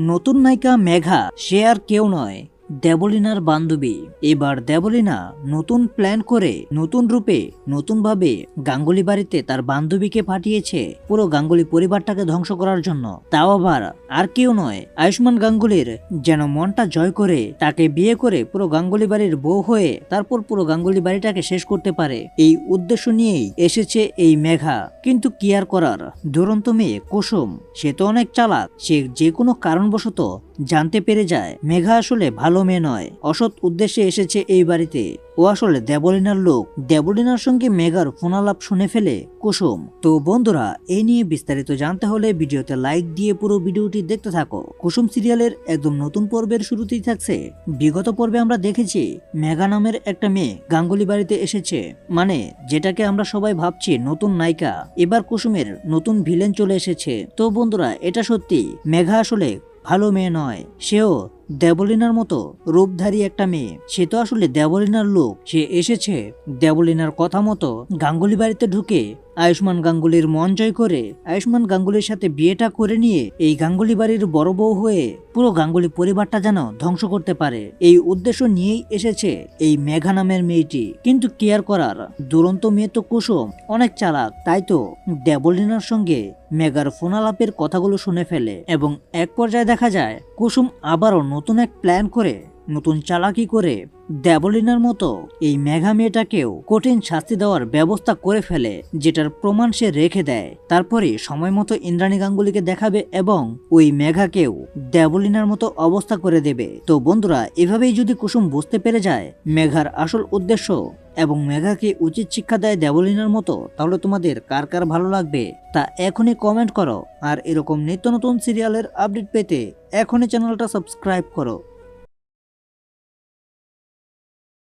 নতুন নায়িকা মেঘা সে আর কেউ নয়। দেবলিনার বান্ধবী। এবার দেবলিনা নতুন প্ল্যান করে, নতুন রূপে, নতুনভাবে গাঙ্গুলি বাড়িতে তার বান্ধবীকে পাঠিয়েছে পুরো গাঙ্গুলি পরিবারটাকে ধ্বংস করার জন্য। তাও আবার আর কেউ নয়, আয়ুষ্মান গাঙ্গুলির যেন মনটা জয় করে, তাকে বিয়ে করে পুরো গাঙ্গুলি বাড়ির বউ হয়ে তারপর পুরো গাঙ্গুলি বাড়িটাকে শেষ করতে পারে। এই উদ্দেশ্য নিয়েই এসেছে এই মেঘা। কিন্তু কি আর করার? দুরন্ত মেয়ে কুসুম, সে তো অনেক চালাক, সে যে কোনো কারণবশত জানতে পেরে যায়, মেঘা আসলে ভালো মেয়ে নয়। অসৎ উদ্দেশ্যে এসেছে এই বাড়িতে। ও আসলে দেবলিনার লোক। দেবলিনার সঙ্গে মেঘার ফোনালাপ শুনে ফেলে কুসুম। তো বন্ধুরা এই নিয়ে বিস্তারিত জানতে হলে ভিডিওতে লাইক দিয়ে পুরো ভিডিওটি দেখতে থাকো। কুসুম সিরিয়ালের একদম নতুন পর্বের শুরুতেই থাকছে। বিগত পর্বে আমরা দেখেছি, মেঘা নামের একটা মেয়ে গাঙ্গুলি বাড়িতে এসেছে। মানে যেটাকে আমরা সবাই ভাবছি নতুন নায়িকা। এবার কুসুমের নতুন ভিলেন চলে এসেছে। তো বন্ধুরা, এটা সত্যি, মেঘা আসলে ভালো মেয়ে নয় সেও দেবলিনার মতো রূপধারী একটা মেয়ে। সে তো আসলে দেবলিনার লোক। সে এসেছে দেবলিনার কথা মতো গাঙ্গুলি বাড়িতে ঢুকে আয়ুষ্মান গাঙ্গুলির মন জয় করে আয়ুষ্মান গাঙ্গুলির সাথে বিয়েটা করে নিয়ে এই গাঙ্গুলি বাড়ির বড় বউ হয়ে পুরো গাঙ্গুলি পরিবারটা যেন ধ্বংস করতে পারে। এই উদ্দেশ্য নিয়েই এসেছে এই মেঘা নামের মেয়েটি। কিন্তু কেয়ার করার? দুরন্ত মেয়ে তো কুসুম, অনেক চালাক। তাই তো দেবলিনার সঙ্গে মেঘার ফোনালাপের কথাগুলো শুনে ফেলে। এবং এক পর্যায়ে দেখা যায় কুসুম আবারও নতুন এক প্ল্যান করে নতুন চালাকি করে দেবলিনার মতো এই মেঘা মেয়েটাকেও কঠিন শাস্তি দেওয়ার ব্যবস্থা করে ফেলে, যেটার প্রমাণ সে রেখে দেয়। তারপরে সময় মতো ইন্দ্রাণী গাঙ্গুলিকে দেখাবে এবং ওই মেঘাকেও দেবলিনার মতো অবস্থা করে দেবে। তো বন্ধুরা, এভাবেই যদি কুসুম বুঝতে পেরে যায় মেঘার আসল উদ্দেশ্য এবং মেঘাকে উচিত শিক্ষা দেয় দেবলিনার মতো, তাহলে তোমাদের কার কার ভালো লাগবে তা এখনই কমেন্ট করো। আর এরকম নিত্য নতুন সিরিয়ালের আপডেট পেতে এখনই চ্যানেলটা সাবস্ক্রাইব করো।